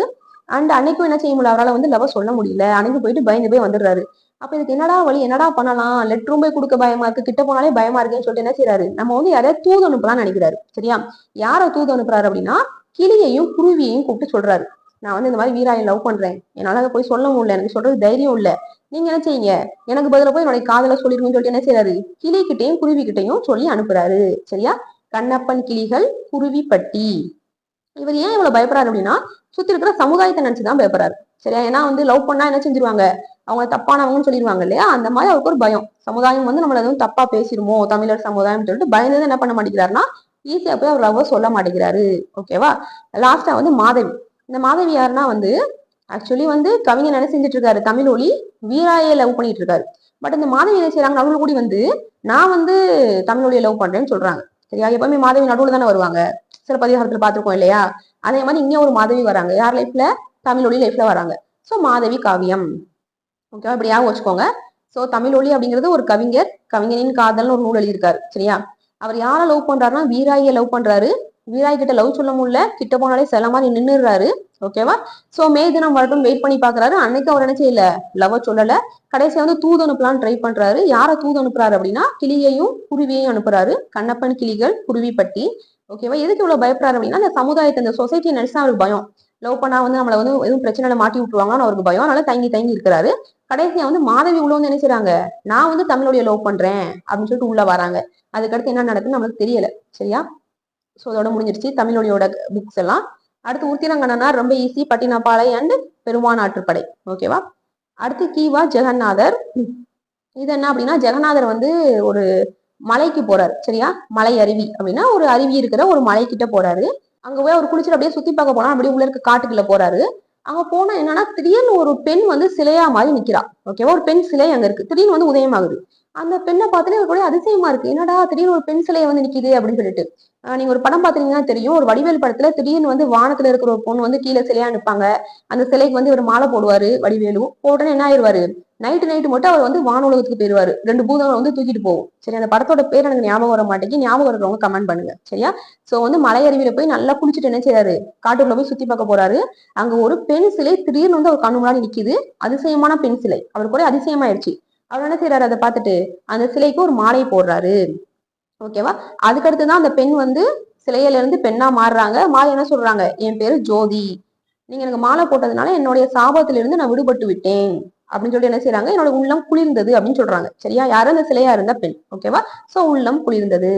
அண்ட் அன்னைக்கும் என்ன செய்ய முடியல? அவரால் வந்து லவ் சொல்ல முடியல. அன்னைக்கு போயிட்டு பயந்து போய் வந்துடுறாரு. அப்ப இதுக்கு என்னடா வழி? என்னடா பண்ணலாம்? லெட்டரும் போய் கொடுக்க பயமா இருக்கு. கிட்ட போனாலே பயமா இருக்குன்னு சொல்லிட்டு என்ன செய்யறாரு நம்ம வந்து யாரையாவது தூது அனுப்பலாம்னு நினைக்கிறாரு. சரியா? யாரை தூது அனுப்புறாரு அப்படின்னா கிளியையும் குருவியையும் கூப்பிட்டு சொல்றாரு. நான் வந்து இந்த மாதிரி வீராயை லவ் பண்றேன். என்னால அதை போய் சொல்ல முடியல. எனக்கு சொல்றது தைரியம் இல்ல. நீங்க என்ன செய்யுங்க? எனக்கு பதில போய் என்னுடைய காதல சொல்லிருக்குன்னு சொல்லிட்டு என்ன செய்யறாரு கிளி கிட்டையும் குருவி கிட்டையும் சொல்லி அனுப்புறாரு. சரியா? கண்ணப்பன் கிளிகள் குருவி பட்டி. இவர் ஏன் இவ்வளவு பயப்படுறாரு அப்படின்னா சுத்தி இருக்கிற சமுதாயத்தை நினைச்சுதான் பயப்படுறாரு. சரியா? ஏன்னா வந்து லவ் பண்ணா என்ன செஞ்சிருவாங்க? அவங்க தப்பானவங்கன்னு சொல்லிடுவாங்க இல்லையா? அந்த மாதிரி அவருக்கு ஒரு பயம். சமுதாயம் வந்து நம்மள எதுவும் தப்பா பேசிடுமோ தமிழர் சமுதாயம் சொல்லிட்டு பயந்து என்ன பண்ண மாட்டேங்கிறாருன்னா ஈஸியா போய் அவர் லவ் சொல்ல மாட்டேங்கிறாரு. ஓகேவா லாஸ்டா வந்து மாதவி. இந்த மாதவி யாருன்னா வந்து ஆக்சுவலி வந்து கவிஞர் என்ன செஞ்சுட்டு இருக்காரு? தமிழ் ஒளி வீராயை லவ் பண்ணிட்டு இருக்காரு. பட் இந்த மாதவி என்ன செய்யறாங்க நடுவில் கூடி வந்து நான் வந்து தமிழ் ஒளியை லவ் பண்றேன்னு சொல்றாங்க. சரியா? எப்பவுமே மாதவி நடுவில் தானே வருவாங்க. சில பதிகாரத்துல பாத்துருக்கோம் இல்லையா? அதே மாதிரி இங்க ஒரு மாதவி வராங்க. யார் லைஃப்ல தமிழ் ஒளி லைஃப்ல வராங்க. சோ மாதவி காவியம். ஓகேவா இப்படி ஞாபகம் வச்சுக்கோங்க. ஸோ தமிழ் ஒளி அப்படிங்கிறது ஒரு கவிஞர் கவிஞனின் காதல்னு ஒரு நூல் எழுதியிருக்காரு சரியா? அவர் யாரை லவ் பண்றாருன்னா வீராயை லவ் பண்றாரு. வீராய் கிட்ட லவ் சொல்ல முடியல கிட்ட போனாலே சில மாதிரி நின்னுறாரு ஓகேவா சோ மே தினம் வரட்டும் வெயிட் பண்ணி பாக்குறாரு அன்னைக்கு அவர் நினைச்சே இல்ல லவ் சொல்லல. கடைசியா வந்து தூது அனுப்பலாம்னு ட்ரை பண்றாரு. யார தூது அனுப்புறாரு அப்படின்னா கிளியையும் குருவியையும் அனுப்புறாரு. கண்ணப்பன் கிளிகள் குருவிப்பட்டி ஓகேவா எதுக்கு இவ்வளவு பயப்படுறாரு அப்படின்னா அந்த சமுதாயத்தை அந்த சொசைட்டியை நினைச்சா அவருக்கு பயம். லவ் பண்ணா வந்து நம்மள வந்து எதுவும் பிரச்சனையில மாட்டி விட்டுருவாங்கன்னு அவருக்கு பயம். அதனால தங்கி தங்கி இருக்கிறாரு. கடைசியா வந்து மாதவி உள்ள வந்து என்ன செய்றாங்க? நான் வந்து தமிழோடைய லவ் பண்றேன் அப்படின்னு சொல்லிட்டு உள்ள வராங்க. அதுக்கடுத்து என்ன நடக்குன்னு நம்மளுக்கு தெரியல சரியா? ஸோ அதோட முடிஞ்சிருச்சு. தமிழொலியோட புக்ஸ் எல்லாம். அடுத்து உத்திரங்கண்ணனா ரொம்ப ஈஸி பட்டினப்பாலை அண்ட் பெருமாநாட்டுப்படை ஓகேவா அடுத்து கீவா ஜெகநாதர். இது என்ன அப்படின்னா ஜெகநாதர் வந்து ஒரு மலைக்கு போறாரு சரியா? மலை அருவி அப்படின்னா ஒரு அருவி இருக்கிற ஒரு மலை கிட்ட போறாரு. அங்க போய் அவர் குளிச்சுட்டு அப்படியே சுத்தி பார்க்க போனா அப்படியே உள்ள இருக்க காட்டுக்குள்ள போறாரு. அங்க போனா என்னன்னா திடீர்னு ஒரு பெண் வந்து சிலையா மாதிரி நிக்கிறா. ஓகேவா ஒரு பெண் சிலை அங்க இருக்கு. திடீர்னு வந்து உதயமாகுது. அந்த பெண்ணை பார்த்துட்டு ஒரு அதிசயமா இருக்கு. என்னடா திடீர்னு ஒரு பெண் சிலையை வந்து நிக்குது அப்படின்னு சொல்லிட்டு. நீங்க ஒரு படம் பாத்தீங்கன்னா தெரியும். ஒரு வடிவேல் படத்துல திடீர்னு வந்து வானத்துல இருக்கிற ஒரு பொண்ணு வந்து கீழே சிலையா நிப்பாங்க. அந்த சிலைக்கு வந்து ஒரு மாலை போடுவாரு வடிவேலு. போட்டோன்னு என்ன ஆயிடுவாரு? நைட்டு நைட்டு மட்டும் அவர் வந்து வானுலகத்துக்கு போயிடுவாரு ரெண்டு பூதங்களை வந்து தூக்கிட்டு போகும். சரி அந்த படத்தோட பேர் எனக்கு ஞாபகம் வர மாட்டேங்குது. ஞாபகம் இருக்கிறவங்க கமெண்ட் பண்ணுங்க. சரியா? சோ வந்து மலையருவியில போய் நல்லா குளிச்சுட்டு என்ன செய்யறாரு காட்டுக்குள்ள போய் சுத்தி பார்க்க போறாரு. அங்க ஒரு பெண் சிலை திடீர்னு வந்து அவர் கண்ணு முன்னாடி நிக்குது. அதிசயமான பெண் சிலை. அவர் கூட அதிசயமாயிடுச்சு அவர் என்ன செய்யறாரு அதை பார்த்துட்டு அந்த சிலைக்கு ஒரு மாலை போடுறாரு. ஓகேவா அதுக்கடுத்து தான் அந்த பெண் வந்து சிலையில இருந்து பெண்ணா மாறுறாங்க. மாலை என்ன சொல்றாங்க? என் பேரு ஜோதி. நீங்க எனக்கு மாலை போட்டதுனால என்னுடைய சாபத்திலிருந்து நான் விடுபட்டு விட்டேன். அப்படின்னு சொல்லி என்ன செய்யறாங்க என்னோட உள்ளம் குளிர்ந்தது அப்படின்னு சொல்றாங்க. சரியா? யாரும் அந்த சிலையா இருந்த பெண். ஓகேவா சோ உள்ளம் குளிர்ந்தது.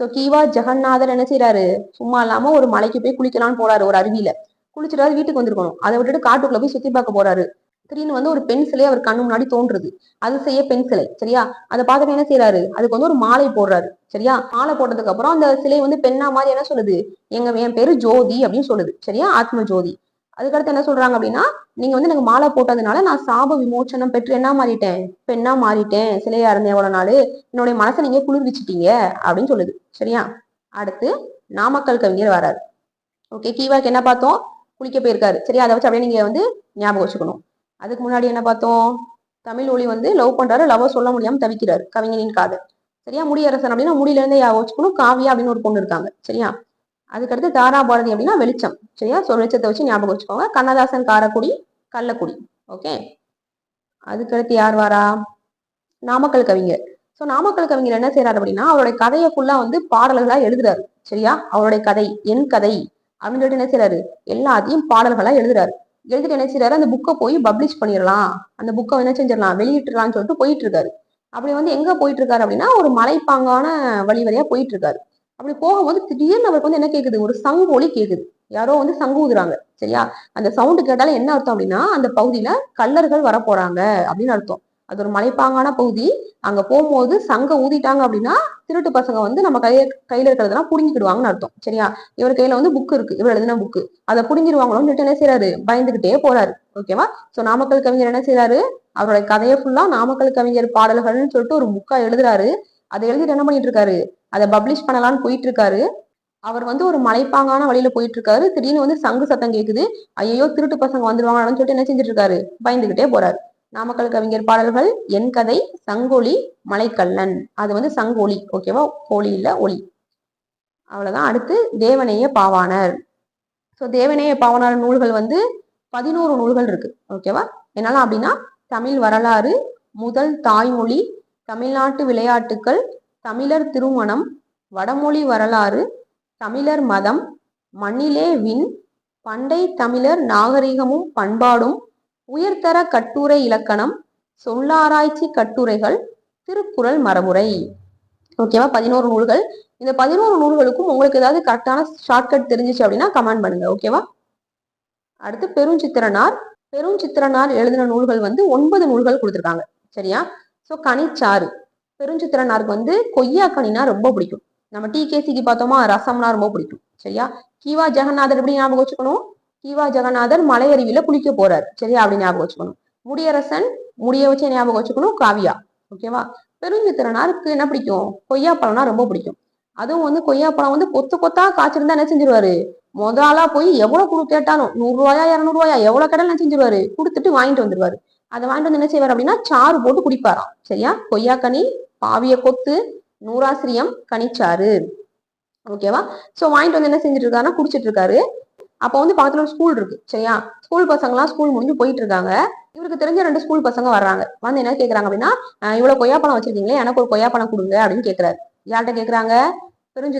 சோ கீவா ஜெகநாதர் என்ன செய்யறாரு சும்மா இல்லாம ஒரு மலைக்கு போய் குளிக்கலாம்னு போறாரு ஒரு அருவியில. குளிச்சுட்டு வீட்டுக்கு வந்திருக்கணும். அதை விட்டுட்டு காட்டுக்குள்ள போய் சுத்தி பார்க்க போறாரு. திடீர்னு வந்து ஒரு பெண் சிலை அவர் கண்ணு முன்னாடி தோன்றுது. அது செய்ய பெண் சிலை. சரியா? அதை பார்த்துட்டு என்ன செய்யறாரு அதுக்கு வந்து ஒரு மாலை போடுறாரு. சரியா? மாலை போட்டதுக்கு அப்புறம் அந்த சிலை வந்து பெண்ணா மாதிரி என்ன சொல்லுது? எங்க என் பேரு ஜோதி அப்படின்னு சொல்லுது. சரியா? ஆத்ம ஜோதி அதுக்கடுத்து என்ன சொல்றாங்க அப்படின்னா நீங்க வந்து எனக்கு மாலை போட்டதுனால நான் சாப விமோச்சனம் பெற்று என்ன மாறிட்டேன்? பெண்ணா மாறிட்டேன். சிலையா இருந்தேன் எவ்வளவு நாள்? என்னுடைய மனசை நீங்க குளிர்விச்சிட்டீங்க அப்படின்னு சொல்லுது. சரியா? அடுத்து நாமக்கல் கவிஞர் வராரு. ஓகே கீவாக்கு என்ன பார்த்தோம்? குளிக்க போயிருக்காரு. சரியா? அதை வச்சு அப்படியே நீங்க வந்து ஞாபகம் வச்சுக்கணும். அதுக்கு முன்னாடி என்ன பார்த்தோம்? தமிழ் ஒளி வந்து லவ் பண்றாரு லவ் சொல்ல முடியாம தவிக்கிறாரு. கவிஞனின் காதல். சரியா? முடியரசன் அப்படின்னா முடியில இருந்தே ஞாபகம் வச்சுக்கணும். காவியா அப்படின்னு ஒரு பொண்ணு இருக்காங்க. சரியா? அதுக்கடுத்து தாராபாரதி அப்படின்னா வெளிச்சம். சரியா? ஸோ வெளிச்சத்தை வச்சு ஞாபகம் வச்சுக்கோங்க. கண்ணதாசன் காரக்குடி கள்ளக்குடி. ஓகே? அதுக்கடுத்து யார் வாரா? நாமக்கல் கவிஞர். ஸோ நாமக்கல் கவிஞர் என்ன செய்யறாரு அப்படின்னா அவருடைய கதையை ஃபுல்லா வந்து பாடல்களா எழுதுறாரு. சரியா? அவருடைய கதை என் கதை அப்படின்னு சொல்லிட்டு என்ன செய்யறாரு எல்லாத்தையும் பாடல்களா எழுதுறாரு. எழுதிட்டு என்ன செய்யறாரு அந்த புக்கை போய் பப்ளிஷ் பண்ணிடலாம். அந்த புக்கை என்ன செஞ்சிடலாம்? வெளியிட்டுலாம்னு சொல்லிட்டு போயிட்டு இருக்காரு. அப்படி வந்து எங்க போயிட்டு இருக்காரு அப்படின்னா ஒரு மலைப்பாங்கான வழி வழியா போயிட்டு இருக்காரு. அப்படி போகும்போது திடீர்னு அவருக்கு வந்து என்ன கேக்குது? ஒரு சங்கு ஒலி கேக்குது. யாரோ வந்து சங்கு ஊதுறாங்க. சரியா? அந்த சவுண்டு கேட்டாலும் என்ன அர்த்தம் அப்படின்னா அந்த பகுதியில கல்லர்கள் வர போறாங்க அப்படின்னு அர்த்தம். அது ஒரு மலைப்பாங்கான பகுதி. அங்க போகும்போது சங்க ஊதிட்டாங்க அப்படின்னா திருட்டு பசங்க வந்து நம்ம கையில கையில இருக்கிறதெல்லாம் புடுங்கிக்கிடுவாங்கன்னு அர்த்தம். சரியா? இவர் கையில வந்து புக் இருக்கு. இவர் எழுதின புக்கு அதை புடுங்கிடுவாங்களோன்னு சொல்லிட்டு என்ன செய்யறாரு பயந்துகிட்டே போறாரு. ஓகேவா சோ நாமக்கல் கவிஞர் என்ன செய்யறாரு அவருடைய கதையை ஃபுல்லா நாமக்கல் கவிஞர் பாடல்கள்னு சொல்லிட்டு ஒரு புக்கா எழுதுறாரு. அதை எழுதிட்டு என்ன பண்ணிட்டு இருக்காரு அதை பப்ளிஷ் பண்ணலாம்னு போயிட்டு இருக்காரு அவர் வந்து ஒரு மலைப்பாங்கான வழியில போயிட்டு இருக்காரு திடீர்னு வந்து சங்கு சத்தம் கேக்குது. ஐயோ திருட்டு பசங்க வந்துருவாங்கன்னு சொல்லிட்டு என்ன செஞ்சுட்டு இருக்காரு பயந்துகிட்டே போறாரு. நாமக்கல் கவிஞர் பாடல்கள் என் கதை சங்கொலி மலைக்கல்லன் அது வந்து சங்கோலி ஓகேவா கோழி இல்ல ஒளி அவ்வளவுதான். அடுத்து தேவநேய பாவாணர். ஸோ தேவநேய பாவாணர் நூல்கள் வந்து பதினோரு நூல்கள் இருக்கு ஓகேவா என்னெல்லாம் அப்படின்னா தமிழ் வரலாறு முதல் தாய்மொழி தமிழ்நாட்டு விளையாட்டுக்கள் தமிழர் திருமணம் வடமொழி வரலாறு தமிழர் மதம் மண்ணிலே விண் பண்டை தமிழர் நாகரிகமும் பண்பாடும் உயர்தர கட்டுரை இலக்கணம் சொல்லாராய்ச்சி கட்டுரைகள் திருக்குறள் மரபுரை. ஓகேவா பதினோரு நூல்கள். இந்த பதினோரு நூல்களுக்கும் உங்களுக்கு ஏதாவது கரெக்டான ஷார்ட்கட் தெரிஞ்சிச்சு அப்படின்னா கமெண்ட் பண்ணுங்க. ஓகேவா அடுத்து பெருஞ்சித்திரனார். பெருஞ்சித்திரனார் எழுதின நூல்கள் வந்து ஒன்பது நூல்கள் கொடுத்துருக்காங்க. சரியா? ஸோ கனிச்சாறு. பெருஞ்சித்திரனாருக்கு வந்து கொய்யா கனினா ரொம்ப பிடிக்கும். நம்ம டி கேசிக்கு பார்த்தோமா ரசம்னா ரொம்ப பிடிக்கும். சரியா? கீவா ஜெகநாதர் எப்படி ஞாபகம் வச்சுக்கணும்? கீவா ஜெகநாதர் மலையருவியில குளிக்க போறாரு. சரியா? அப்படி ஞாபகம் வச்சுக்கணும். முடியரசன் முடிய வச்சு ஞாபகம் வச்சுக்கணும் காவியா. ஓகேவா பெருஞ்சித்திரனாருக்கு என்ன பிடிக்கும்? கொய்யா பழம்னா ரொம்ப பிடிக்கும். அதுவும் வந்து கொய்யா பழம் வந்து கொத்து கொத்தா காய்ச்சிருந்தா என்ன செஞ்சிருவாரு? முதலா போய் எவ்வளவு கொடு கேட்டாலும் நூறு ரூபாயா இரநூறுவாயா எவ்வளவு கடல் என்ன செஞ்சிருவாரு? கொடுத்துட்டு வாங்கிட்டு வந்துருவாரு. அதை வாங்கிட்டு வந்து என்ன செய்வார் அப்படின்னா சாறு போட்டு குடிப்பாராம். சரியா? கொய்யாக்கனி பாவிய கொத்து நூறாசிரியம் கனிச்சாறு. ஓகேவா சோ வாங்கிட்டு வந்து என்ன செஞ்சுட்டு இருக்காருன்னா குடிச்சிட்டு இருக்காரு அப்போ வந்து பக்கத்துல ஒரு ஸ்கூல் இருக்கு. சரியா? ஸ்கூல் பசங்கலாம் ஸ்கூல் முடிஞ்சு போயிட்டு இருக்காங்க இவருக்கு தெரிஞ்ச ரெண்டு ஸ்கூல் பசங்க வர்றாங்க. வந்து என்ன கேக்குறாங்க அப்படின்னா இவ்வளோ கொய்யாப்பழம் வச்சிருக்கீங்களே எனக்கு ஒரு கொய்யாப்பழம் கொடுங்க அப்படின்னு கேக்குறாரு. யார்கிட்ட கேக்குறாங்க?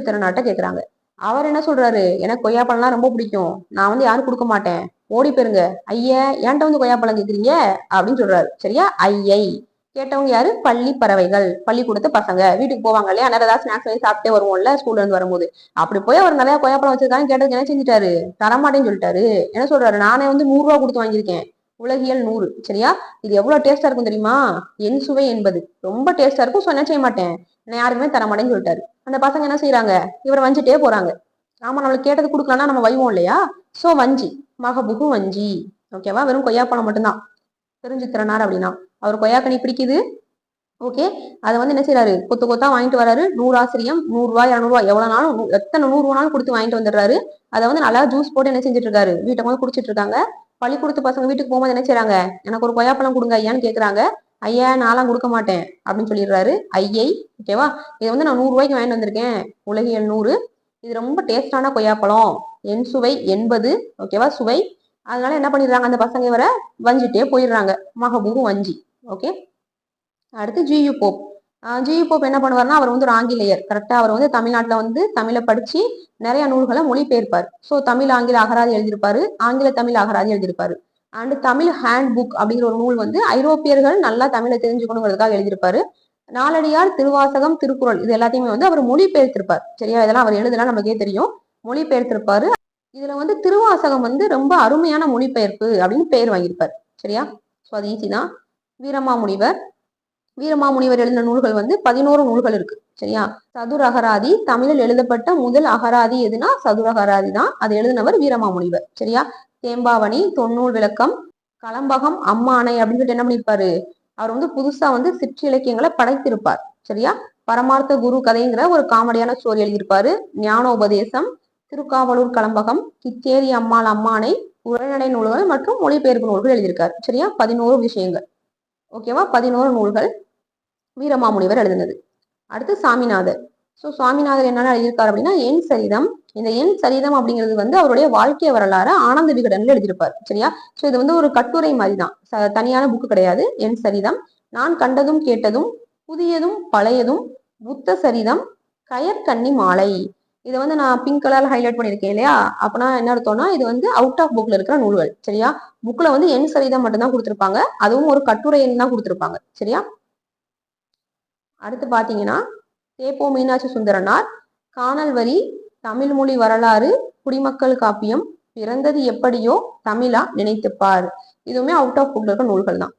திறனாட்ட கேக்குறாங்க. அவர் என்ன சொல்றாரு? எனக்கு கொய்யாப்பழம்லாம் ரொம்ப பிடிக்கும். நான் வந்து யாரும் கொடுக்க மாட்டேன். ஓடி போயிருங்க ஐயா ஏன்ட்ட வந்து கொய்யாப்பழம் கேக்குறீங்க? அப்படின்னு சொல்றாரு. சரியா? ஐயை. கேட்டவங்க யாரு? பள்ளி பறவைகள். பள்ளிக்கூடத்து பசங்க. வீட்டுக்கு போவாங்க இல்லையா? நிறைய ஏதாவது ஸ்நாக்ஸ் வாங்கி சாப்பிட்டே வருவோம்ல ஸ்கூல்ல இருந்து வரும்போது. அப்படி போய் அவர் நிறைய கொய்யாப்பழம் வச்சிருக்காங்க கேட்டதுக்கு என்ன செஞ்சுட்டாரு? தரமாட்டேன்னு சொல்லிட்டாரு. என்ன சொல்றாரு? நானே வந்து நூறு ரூபா கொடுத்து வாங்கியிருக்கேன். உலகியல் நூறு சரியா? இது எவ்வளவு டேஸ்டா இருக்கும் தெரியுமா? என் சுவை என்பது. ரொம்ப டேஸ்டா இருக்கும் என்ன செய்ய மாட்டேன்? நான் யாருக்குமே தரமாட்டேன்னு சொல்லிட்டாரு. அந்த பசங்க என்ன செய்யறாங்க இவரை வஞ்சிட்டே போறாங்க. ஆமா நம்மளுக்கு கேட்டது கொடுக்கலன்னா நம்ம வைவோம் இல்லையா? சோ வஞ்சி. மகபுகு வஞ்சி. ஓகேவா வெறும் கொய்யாப்பழம் மட்டும்தான். தெரிஞ்சு திறனார் அப்படின்னா. அவர் கொய்யாக்கனி பிடிக்குது. ஓகே அதை வந்து என்ன செய்யறாரு கொத்து கொத்தா வாங்கிட்டு வராரு. நூறு ஆசிரியம் நூறு ரூபாய் இரநூறுவா. எவ்வளவு நாளும் எத்தனை நூறுரூவானாலும் கொடுத்து வாங்கிட்டு வந்துடுறாரு. அதை வந்து நல்லா ஜூஸ் போட்டு என்ன செஞ்சுட்டு இருக்காரு? வீட்டை வந்து குடிச்சிட்டு இருக்காங்க. பள்ளிக்கூடத்து பசங்க வீட்டுக்கு போகும்போது என்ன செய்யறாங்க எனக்கு ஒரு கொய்யாப்பழம் கொடுங்க ஐயான்னு கேக்குறாங்க. ஐயா நான்லாம் கொடுக்க மாட்டேன். அப்படின்னு சொல்லிடுறாரு. ஐயை ஓகேவா இது வந்து நான் நூறு ரூபாய்க்கு வாங்கிட்டு வந்திருக்கேன். உலகியல் நூறு இது ரொம்ப டேஸ்டான கொய்யாப்பழம். என் சுவை எண்பது ஓகேவா சுவை. அதனால என்ன பண்ணிடுறாங்க? அந்த பசங்க இவரை வஞ்சிட்டே போயிடுறாங்க. மகபூபு வஞ்சி ஓகே அடுத்து ஜியு போப் ஜியு போப் என்ன பண்ணுவார்னா அவர் வந்து ஒரு ஆங்கிலேயர் கரெக்டா அவர் வந்து தமிழ்நாட்டுல வந்து தமிழை படிச்சு நிறைய நூல்களை மொழிபெயர்ப்பார். ஸோ தமிழ் ஆங்கில அகராதி எழுதியிருப்பாரு. ஆங்கில தமிழ் அகராதி எழுதியிருப்பாரு. அண்ட் தமிழ் ஹேண்ட் புக் அப்படிங்கிற ஒரு நூல் வந்து ஐரோப்பியர்கள் நல்லா தமிழை தெரிஞ்சுக்கணுங்கிறதுக்காக எழுதியிருப்பாரு. நாலடியார் திருவாசகம் திருக்குறள் இது எல்லாத்தையுமே வந்து அவர் மொழிபெயர்த்திருப்பார். சரியா? இதெல்லாம் அவர் எழுதலாம் நமக்கே தெரியும். மொழிபெயர்த்திருப்பாரு. இதுல வந்து திருவாசகம் வந்து ரொம்ப அருமையான மொழிபெயர்ப்பு அப்படின்னு பெயர் வாங்கியிருப்பார். சரியா? ஸோ அது ஈஸி தான். வீரமாமுனிவர் வீரமாமுனிவர் எழுதின நூல்கள் வந்து பதினோரு நூல்கள் இருக்கு சரியா? சதுர அகராதி தமிழில் எழுதப்பட்ட முதல் அகராதி எதுனா சதுர அகராதி தான். அது எழுதினவர் வீரமாமுனிவர் சரியா? தேம்பாவணி தொன்னூல் விளக்கம் களம்பகம் அம்மானை அப்படின்னு சொல்லிட்டு என்ன பண்ணிருப்பாரு? அவர் வந்து புதுசா வந்து சிற்றிலக்கியங்களை படைத்திருப்பார் சரியா? பரமார்த்த குரு கதைங்கிற ஒரு காமெடியான ஸ்டோரி எழுதியிருப்பாரு. ஞானோபதேசம் திருக்காவலூர் களம்பகம் கிச்சேரி அம்மாள் அம்மானை உரைநடை நூல்கள் மற்றும் மொழிபெயர்ப்பு நூல்கள் எழுதியிருக்காரு சரியா? பதினோரு விஷயங்கள் ஓகேவா? பதினோரு நூல்கள். வீரமாமுனிவர் எழுதினது. அடுத்து சாமிநாதர். ஸோ சுவாமிநாதர் என்னென்ன எழுதியிருக்காரு அப்படின்னா என் சரிதம் இந்த என் சரிதம் அப்படிங்கிறது வந்து அவருடைய வாழ்க்கை வரலாறு ஆனந்த விகடன்ல எழுதியிருப்பார். சரியா? ஸோ இது வந்து ஒரு கட்டுரை மாதிரி தான். ச- தனியான புக்கு கிடையாது. என் சரிதம் நான் கண்டதும் கேட்டதும் புதியதும் பழையதும் புத்த சரிதம் கயற்கன்னி மாலை. இதை வந்து நான் பிங்க் கலர்ல ஹைலைட் பண்ணியிருக்கேன் இல்லையா? அப்பனா என்ன அர்த்தம்னா இது வந்து அவுட் ஆஃப் புக்ல இருக்கிற நூல்கள். சரியா? புக்ல வந்து என் சரிதம் மட்டும்தான் கொடுத்துருப்பாங்க. அதுவும் ஒரு கட்டுரை தான் கொடுத்துருப்பாங்க. சரியா? அடுத்து பார்த்தீங்கன்னா தேப்போ மீனாட்சி சுந்தரனார் காணல் வரி தமிழ் மொழி வரலாறு குடிமக்கள் காப்பியம் பிறந்தது எப்படியோ தமிழா நினைத்துப்பார். இதுவுமே அவுட் ஆஃப் புக்ல இருக்க நூல்கள் தான்.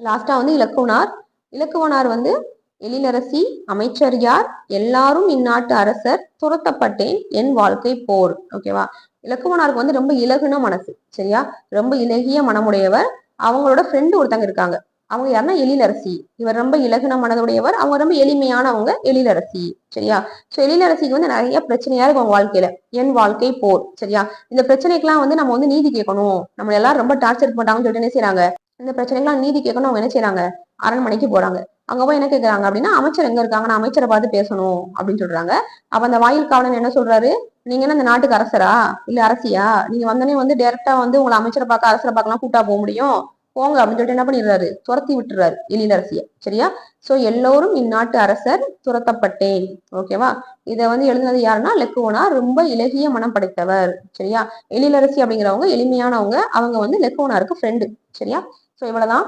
லாஸ்டா வந்து இலக்குவனார். இலக்குவனார் வந்து எழிலரசி அமைச்சர் யார் எல்லாரும் இந்நாட்டு அரசர் துரத்தப்பட்டேன் என் வாழ்க்கை போர். ஓகேவா இலக்குவனாருக்கு வந்து ரொம்ப இலகுன மனசு சரியா? ரொம்ப இலகிய மனமுடையவர். அவங்களோட ஃப்ரெண்டு ஒருத்தங்க இருக்காங்க. அவங்க யாருன்னா எழிலரசி. இவர் ரொம்ப இலகுன மனதுடையவர். அவங்க ரொம்ப எளிமையானவங்க எழிலரசி. சரியா? சோ எழிலரசிக்கு வந்து நிறைய பிரச்சனையா இருக்கும் அவங்க வாழ்க்கையில. என் வாழ்க்கை போர். சரியா? இந்த பிரச்சனைக்கெல்லாம் வந்து நம்ம வந்து நீதி கேட்கணும். நம்ம எல்லாரும் ரொம்ப டார்ச்சர் பண்ணாங்கன்னு சொல்லிட்டு என்ன செய்யறாங்க இந்த பிரச்சனைக்கெல்லாம் நீதி கேட்கணும். அவங்க என்ன செய்யறாங்க அரண்மனைக்கு போறாங்க. அங்க போய் என்ன கேக்குறாங்க அப்படின்னா அமைச்சர் எங்க இருக்காங்க? நான் அமைச்சரை பார்த்து பேசணும் அப்படின்னு சொல்றாங்க. அப்ப அந்த வாயில் காவலன் என்ன சொல்றாரு? நீங்க என்ன இந்த நாட்டுக்கு அரசரா? இல்ல அரசியா? நீங்க வந்தனே வந்து டைரக்டா வந்து உங்களை அமைச்சரை பார்க்க அரசரை பார்க்கலாம் கூட்டா போக முடியும். போங்க அப்படின்னு சொல்லிட்டு என்ன பண்ணிடுறாரு? துரத்தி விட்டுறாரு எழிலரசிய. சரியா? சோ எல்லோரும் இந்நாட்டு அரசர் துரத்தப்பட்டேன். ஓகேவா இதை வந்து எழுதினது யாருன்னா லெக்குவனா ரொம்ப இலகிய மனம் படைத்தவர். சரியா? எழிலரசி அப்படிங்கிறவங்க எளிமையானவங்க. அவங்க வந்து லெக்குவனாருக்கு ஃப்ரெண்டு சரியா? சோ இவ்வளவுதான்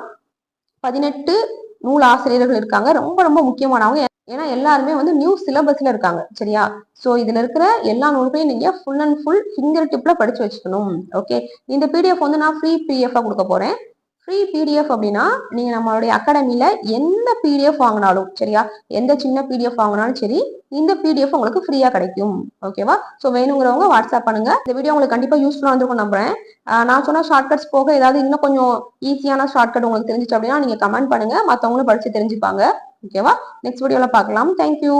பதினெட்டு நூல் ஆசிரியர்கள் இருக்காங்க. ரொம்ப ரொம்ப முக்கியமானவங்க. ஏன்னா எல்லாருமே வந்து நியூ சிலபஸ்ல இருக்காங்க. சரியா? சோ இதுல இருக்கிற எல்லா நூல்களையும் நீங்க ஃபுல் அண்ட் ஃபுல் ஃபிங்கர் டிப்ல படிச்சு வச்சுக்கணும். ஓகே இந்த பிடிஎஃப் வந்து நான் ஃப்ரீ பிடிஎஃபா கொடுக்க போறேன். ஃப்ரீ பிடிஎஃப் அப்படின்னா நீங்க நம்மளுடைய அகாடமியில எந்த பிடிஎஃப் வாங்கினாலும் சரியா? எந்த சின்ன பிடிஎஃப் வாங்கினாலும் சரி இந்த பிடிஎஃப் உங்களுக்கு ஃப்ரீயா கிடைக்கும். ஓகேவா ஸோ வேணுங்கிறவங்க வாட்ஸ்அப் பண்ணுங்க. இந்த வீடியோ உங்களுக்கு கண்டிப்பா யூஸ்ஃபுல்லா இருந்திருக்கும் நம்புறேன். நான் சொன்ன ஷார்ட்கட்ஸ் போக ஏதாவது இன்னும் கொஞ்சம் ஈஸியான ஷார்ட்கட் உங்களுக்கு தெரிஞ்சிச்சு அப்படின்னா நீங்க கமெண்ட் பண்ணுங்க. மற்றவங்களும் படிச்சு தெரிஞ்சுப்பாங்க. ஓகேவா நெக்ஸ்ட் வீடியோல பார்க்கலாம். தேங்க்யூ